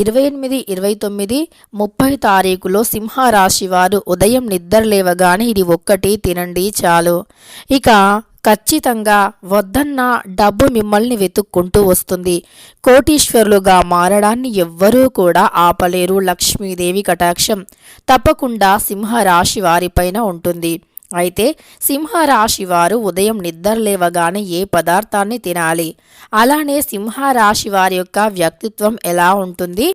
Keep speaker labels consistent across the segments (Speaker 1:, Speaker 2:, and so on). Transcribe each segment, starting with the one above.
Speaker 1: ఇరవై ఎనిమిది ఇరవై తొమ్మిది ముప్పై తారీఖులో సింహరాశి వారు ఉదయం నిద్ర లేవగానే ఇది ఒక్కటి తినండి చాలు. ఇక ఖచ్చితంగా వద్దన్న డబ్బు మిమ్మల్ని వెతుక్కుంటూ వస్తుంది. కోటీశ్వరులుగా మారడాన్ని ఎవ్వరూ కూడా ఆపలేరు లక్ష్మీదేవి కటాక్షం. తప్పకుండా సింహరాశి వారిపైన ఉంటుంది. అయితే సింహరాశి వారు ఉదయం నిద్ర లేవగానే ఏ పదార్థాన్ని తినాలి? అలానే సింహరాశి వారి యొక్క వ్యక్తిత్వం ఎలా ఉంటుంది?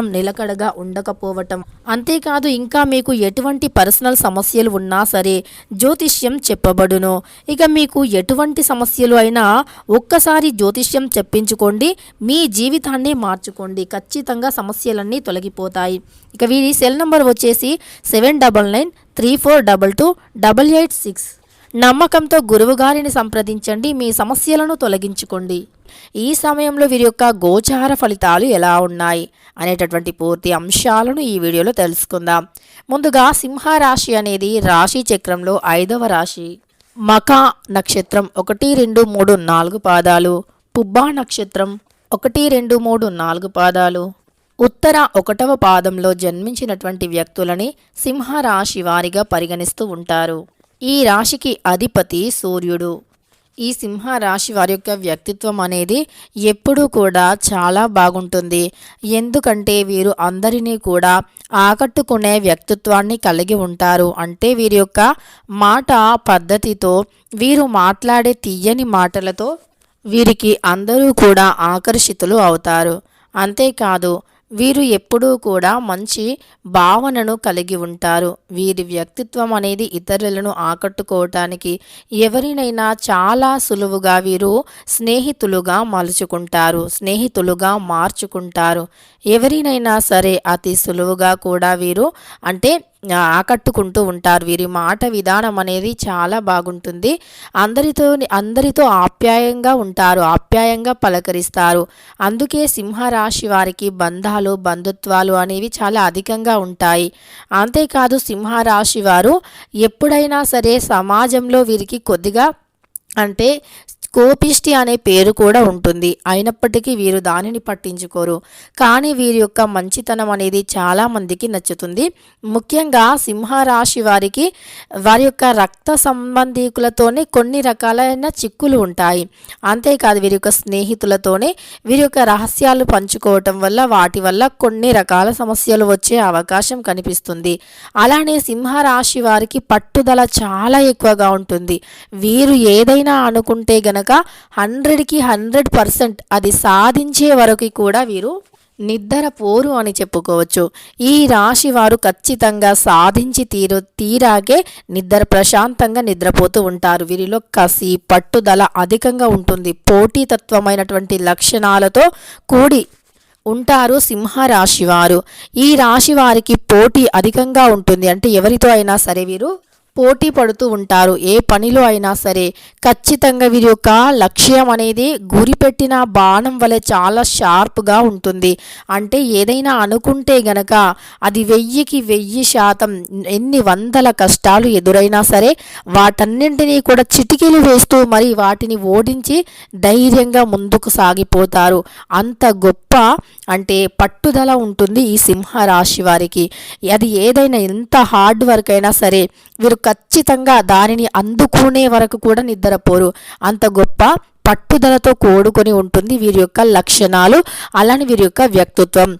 Speaker 1: నిలకడగా ఉండకపోవటం. అంతేకాదు ఇంకా మీకు ఎటువంటి పర్సనల్ సమస్యలు ఉన్నా సరే జ్యోతిష్యం చెప్పబడును. ఇక మీకు ఎటువంటి సమస్యలు అయినా ఒక్కసారి జ్యోతిష్యం చెప్పించుకోండి మీ జీవితాన్ని మార్చుకోండి. ఖచ్చితంగా సమస్యలన్నీ తొలగిపోతాయి. ఇక వీరి సెల్ నంబర్ వచ్చేసి seven double nine three four double two double eight six. నమ్మకంతో గురువుగారిని సంప్రదించండి మీ సమస్యలను తొలగించుకోండి. ఈ సమయంలో వీరి యొక్క గోచార ఫలితాలు ఎలా ఉన్నాయి అనేటటువంటి పూర్తి అంశాలను ఈ వీడియోలో తెలుసుకుందాం. ముందుగా సింహరాశి అనేది రాశి చక్రంలో ఐదవ రాశి. మకా నక్షత్రం ఒకటి రెండు మూడు నాలుగు పాదాలు. పుబ్బా నక్షత్రం ఒకటి రెండు మూడు నాలుగు పాదాలు. ఉత్తర ఒకటవ పాదంలో జన్మించినటువంటి వ్యక్తులని సింహరాశి వారిగా పరిగణిస్తూ ఉంటారు. ఈ రాశికి అధిపతి సూర్యుడు. ఈ సింహ రాశి వారి యొక్క వ్యక్తిత్వం అనేది ఎప్పుడూ కూడా చాలా బాగుంటుంది. ఎందుకంటే వీరు అందరినీ కూడా ఆకట్టుకునే వ్యక్తిత్వాన్ని కలిగి ఉంటారు. అంటే వీరి యొక్క మాట పద్ధతితో వీరు మాట్లాడే తీయని మాటలతో వీరికి అందరూ కూడా ఆకర్షితులు అవుతారు. అంతేకాదు వీరు ఎప్పుడూ కూడా మంచి భావనను కలిగి ఉంటారు. వీరి వ్యక్తిత్వం అనేది ఇతరులను ఆకట్టుకోవటానికి ఎవరినైనా చాలా సులువుగా వీరు స్నేహితులుగా మలుచుకుంటారు స్నేహితులుగా మార్చుకుంటారు. ఎవరినైనా సరే అతి సులువుగా కూడా వీరు అంటే ఆకట్టుకుంటూ ఉంటారు. వీరి మాట విధానం అనేది చాలా బాగుంటుంది. అందరితో అందరితో ఆప్యాయంగా ఉంటారు ఆప్యాయంగా పలకరిస్తారు. అందుకే సింహరాశి వారికి బంధాలు బంధుత్వాలు అనేవి చాలా అధికంగా ఉంటాయి. అంతేకాదు సింహరాశి వారు ఎప్పుడైనా సరే సమాజంలో వీరికి కొద్దిగా అంటే కోపిష్టి అనే పేరు కూడా ఉంటుంది. అయినప్పటికీ వీరు దానిని పట్టించుకోరు. కానీ వీరి యొక్క మంచితనం అనేది చాలామందికి నచ్చుతుంది. ముఖ్యంగా సింహరాశి వారికి వారి యొక్క రక్త సంబంధీకులతోనే కొన్ని రకాలైన చిక్కులు ఉంటాయి. అంతేకాదు వీరి యొక్క స్నేహితులతోనే వీరి యొక్క రహస్యాలు పంచుకోవటం వల్ల వాటి వల్ల కొన్ని రకాల సమస్యలు వచ్చే అవకాశం కనిపిస్తుంది. అలానే సింహరాశి వారికి పట్టుదల చాలా ఎక్కువగా ఉంటుంది. వీరు ఏదైనా అనుకుంటే గనక హండ్రెడ్కి హండ్రెడ్ పర్సెంట్ అది సాధించే వరకు కూడా వీరు నిద్ర పోరు అని చెప్పుకోవచ్చు. ఈ రాశి వారు ఖచ్చితంగా సాధించి తీరు తీరాగే నిద్ర ప్రశాంతంగా నిద్రపోతూ ఉంటారు. వీరిలో కసి పట్టుదల అధికంగా ఉంటుంది. పోటీతత్వమైనటువంటి లక్షణాలతో కూడి ఉంటారు సింహరాశి వారు. ఈ రాశి వారికి పోటీ అధికంగా ఉంటుంది. అంటే ఎవరితో అయినా సరే వీరు పోటీ పడుతూ ఉంటారు. ఏ పనిలో అయినా సరే ఖచ్చితంగా వీరి యొక్క లక్ష్యం అనేది గురిపెట్టిన బాణం వలె చాలా షార్ప్గా ఉంటుంది. అంటే ఏదైనా అనుకుంటే గనక అది వెయ్యికి వెయ్యి శాతం ఎన్ని వందల కష్టాలు ఎదురైనా సరే వాటన్నింటినీ కూడా చిటికీలు వేస్తూ మరి వాటిని ఓడించి ధైర్యంగా ముందుకు సాగిపోతారు. అంత గొప్ప అంటే పట్టుదల ఉంటుంది ఈ సింహరాశి వారికి. అది ఏదైనా ఎంత హార్డ్ వర్క్ అయినా సరే వీరు ఖచ్చితంగా దానిని అందుకునే వరకు కూడా నిద్రపోరు. అంత గొప్ప పట్టుదలతో కూడుకొని ఉంటుంది వీరి యొక్క లక్షణాలు అలానే వీరి యొక్క వ్యక్తిత్వం.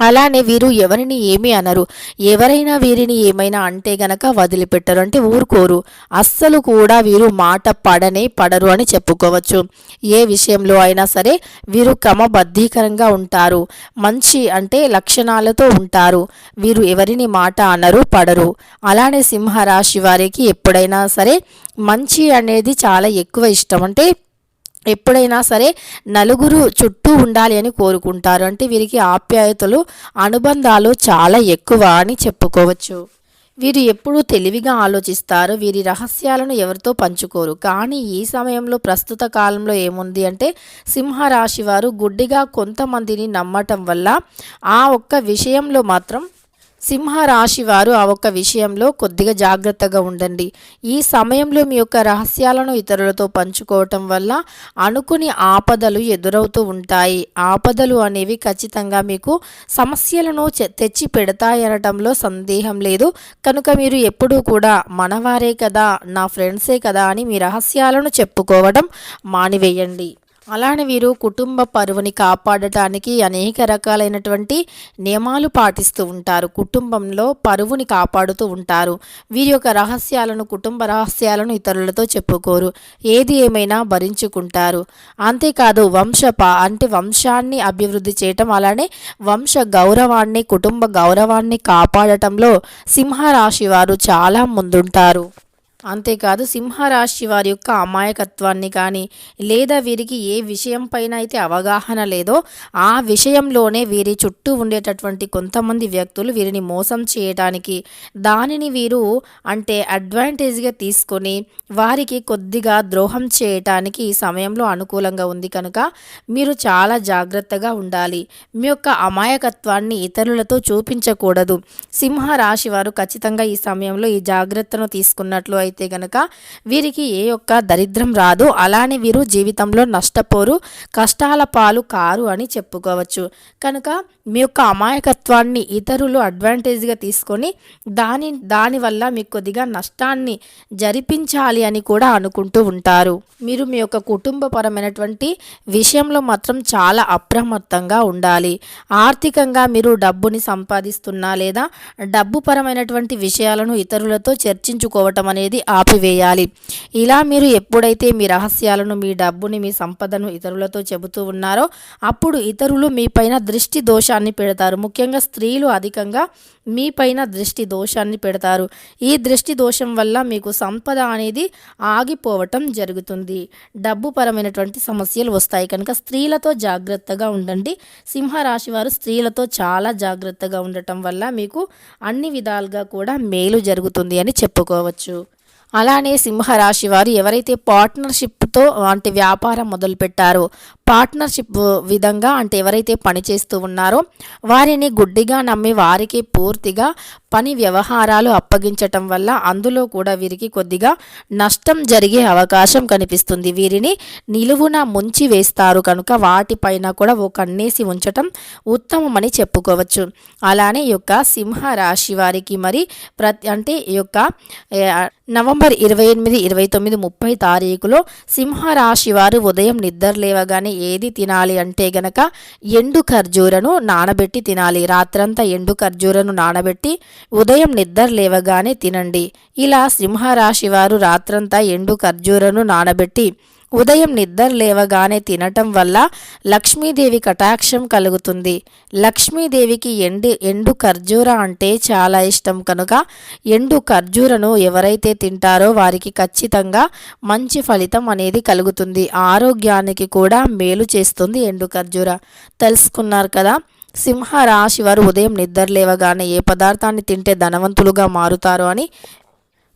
Speaker 1: అలానే వీరు ఎవరిని ఏమీ అనరు. ఎవరైనా వీరిని ఏమైనా అంటే గనక వదిలిపెట్టరు అంటే ఊరుకోరు. అస్సలు కూడా వీరు మాట పడనే పడరు అని చెప్పుకోవచ్చు. ఏ విషయంలో అయినా సరే వీరు క్రమబద్ధీకరంగా ఉంటారు. మంచి అంటే లక్షణాలతో ఉంటారు. వీరు ఎవరిని మాట అనరు పడరు. అలానే సింహరాశి వారికి ఎప్పుడైనా సరే మంచి అనేది చాలా ఎక్కువ ఇష్టం. అంటే ఎప్పుడైనా సరే నలుగురు చుట్టూ ఉండాలి అని కోరుకుంటారు. అంటే వీరికి ఆప్యాయతలు అనుబంధాలు చాలా ఎక్కువ అని చెప్పుకోవచ్చు. వీరు ఎప్పుడూ తెలివిగా ఆలోచిస్తారు. వీరి రహస్యాలను ఎవరితో పంచుకోరు. కానీ ఈ సమయంలో ప్రస్తుత కాలంలో ఏముంది అంటే సింహరాశి వారు గుడ్డిగా కొంతమందిని నమ్మటం వల్ల ఆ ఒక్క విషయంలో మాత్రం సింహరాశి వారు ఆ ఒక్క విషయంలో కొద్దిగా జాగ్రత్తగా ఉండండి. ఈ సమయంలో మీ యొక్క రహస్యాలను ఇతరులతో పంచుకోవటం వల్ల అనుకుని ఆపదలు ఎదురవుతూ ఉంటాయి. ఆపదలు అనేవి ఖచ్చితంగా మీకు సమస్యలను తెచ్చి పెడతాయనటంలో సందేహం లేదు. కనుక మీరు ఎప్పుడూ కూడా మనవారే కదా నా ఫ్రెండ్సే కదా అని మీ రహస్యాలను చెప్పుకోవడం మానివేయండి. అలానే వీరు కుటుంబ పరువుని కాపాడటానికి అనేక రకాలైనటువంటి నియమాలు పాటిస్తూ ఉంటారు. కుటుంబంలో పరువుని కాపాడుతూ ఉంటారు. వీరి యొక్క రహస్యాలను కుటుంబ రహస్యాలను ఇతరులతో చెప్పుకోరు. ఏది ఏమైనా భరించుకుంటారు. అంతేకాదు వంశప అంటే వంశాన్ని అభివృద్ధి చేయటం అలానే వంశ గౌరవాన్ని కుటుంబ గౌరవాన్ని కాపాడటంలో సింహరాశి వారు చాలా ముందుంటారు. అంతేకాదు సింహరాశి వారి యొక్క అమాయకత్వాన్ని కానీ లేదా వీరికి ఏ విషయం పైన అయితే అవగాహన లేదో ఆ విషయంలోనే వీరి చుట్టూ ఉండేటటువంటి కొంతమంది వ్యక్తులు వీరిని మోసం చేయటానికి దానిని వీరు అంటే అడ్వాంటేజ్గా తీసుకొని వారికి కొద్దిగా ద్రోహం చేయటానికి ఈ సమయంలో అనుకూలంగా ఉంది కనుక మీరు చాలా జాగ్రత్తగా ఉండాలి. మీ యొక్క అమాయకత్వాన్ని ఇతరులతో చూపించకూడదు. సింహరాశి వారు ఖచ్చితంగా ఈ సమయంలో ఈ జాగ్రత్తను తీసుకున్నట్లు అయితే అయితే గనక వీరికి ఏ యొక్క దరిద్రం రాదు. అలానే వీరు జీవితంలో నష్టపోరు కష్టాల పాలు కారు అని చెప్పుకోవచ్చు. కనుక మీ యొక్క అమాయకత్వాన్ని ఇతరులు అడ్వాంటేజ్గా తీసుకొని దాని దానివల్ల మీకు కొద్దిగా నష్టాన్ని జరిపించాలి అని కూడా అనుకుంటూ ఉంటారు. మీరు మీ యొక్క కుటుంబపరమైనటువంటి విషయంలో మాత్రం చాలా అప్రమత్తంగా ఉండాలి. ఆర్థికంగా మీరు డబ్బుని సంపాదిస్తున్నా లేదా డబ్బు పరమైనటువంటి విషయాలను ఇతరులతో చర్చించుకోవటం అనేది ఆపివేయాలి. ఇలా మీరు ఎప్పుడైతే మీ రహస్యాలను మీ డబ్బుని మీ సంపదను ఇతరులతో చెబుతూ ఉన్నారో అప్పుడు ఇతరులు మీ పైన దృష్టి దోషాన్ని పెడతారు. ముఖ్యంగా స్త్రీలు అధికంగా మీ పైన దృష్టి దోషాన్ని పెడతారు. ఈ దృష్టి దోషం వల్ల మీకు సంపద అనేది ఆగిపోవటం జరుగుతుంది. డబ్బు పరమైనటువంటి సమస్యలు వస్తాయి. కనుక స్త్రీలతో జాగ్రత్తగా ఉండండి. సింహరాశి వారు స్త్రీలతో చాలా జాగ్రత్తగా ఉండటం వల్ల మీకు అన్ని విధాలుగా కూడా మేలు జరుగుతుంది అని చెప్పుకోవచ్చు. అలానే సింహరాశి వారు ఎవరైతే పార్ట్నర్షిప్తో వంటి వ్యాపారం మొదలుపెట్టారో పార్ట్నర్షిప్ విధంగా అంటే ఎవరైతే పనిచేస్తూ ఉన్నారో వారిని గుడ్డిగా నమ్మి వారికి పూర్తిగా పని వ్యవహారాలు అప్పగించటం వల్ల అందులో కూడా వీరికి కొద్దిగా నష్టం జరిగే అవకాశం కనిపిస్తుంది. వీరిని నిలువున ముంచి వేస్తారు కనుక వాటిపైన కూడా ఒక కన్నేసి ఉంచటం ఉత్తమమని చెప్పుకోవచ్చు. అలానే యొక్క సింహ రాశి వారికి మరి ప్రతి అంటే ఈ యొక్క నవంబర్ ఇరవై ఎనిమిది ఇరవై తొమ్మిది ముప్పై తారీఖులో సింహరాశి వారు ఉదయం నిద్రలేవగానే ఏది తినాలి అంటే గనక ఎండు ఖర్జూరను నానబెట్టి తినాలి. రాత్రంతా ఎండు ఖర్జూరను నానబెట్టి ఉదయం నిద్ర లేవగానే తినండి. ఇలా సింహరాశి వారు రాత్రంతా ఎండు ఖర్జూరను నానబెట్టి ఉదయం నిద్ర లేవగానే తినటం వల్ల లక్ష్మీదేవి కటాక్షం కలుగుతుంది. లక్ష్మీదేవికి ఎండు ఎండు ఖర్జూర అంటే చాలా ఇష్టం కనుక ఎండు ఖర్జూరను ఎవరైతే తింటారో వారికి ఖచ్చితంగా మంచి ఫలితం అనేది కలుగుతుంది. ఆరోగ్యానికి కూడా మేలు చేస్తుంది ఎండు ఖర్జూర. తెలుసుకున్నారు కదా సింహ రాశి వారు ఉదయం నిద్ర లేవగానే ఏ పదార్థాన్ని తింటే ధనవంతులుగా మారుతారో అని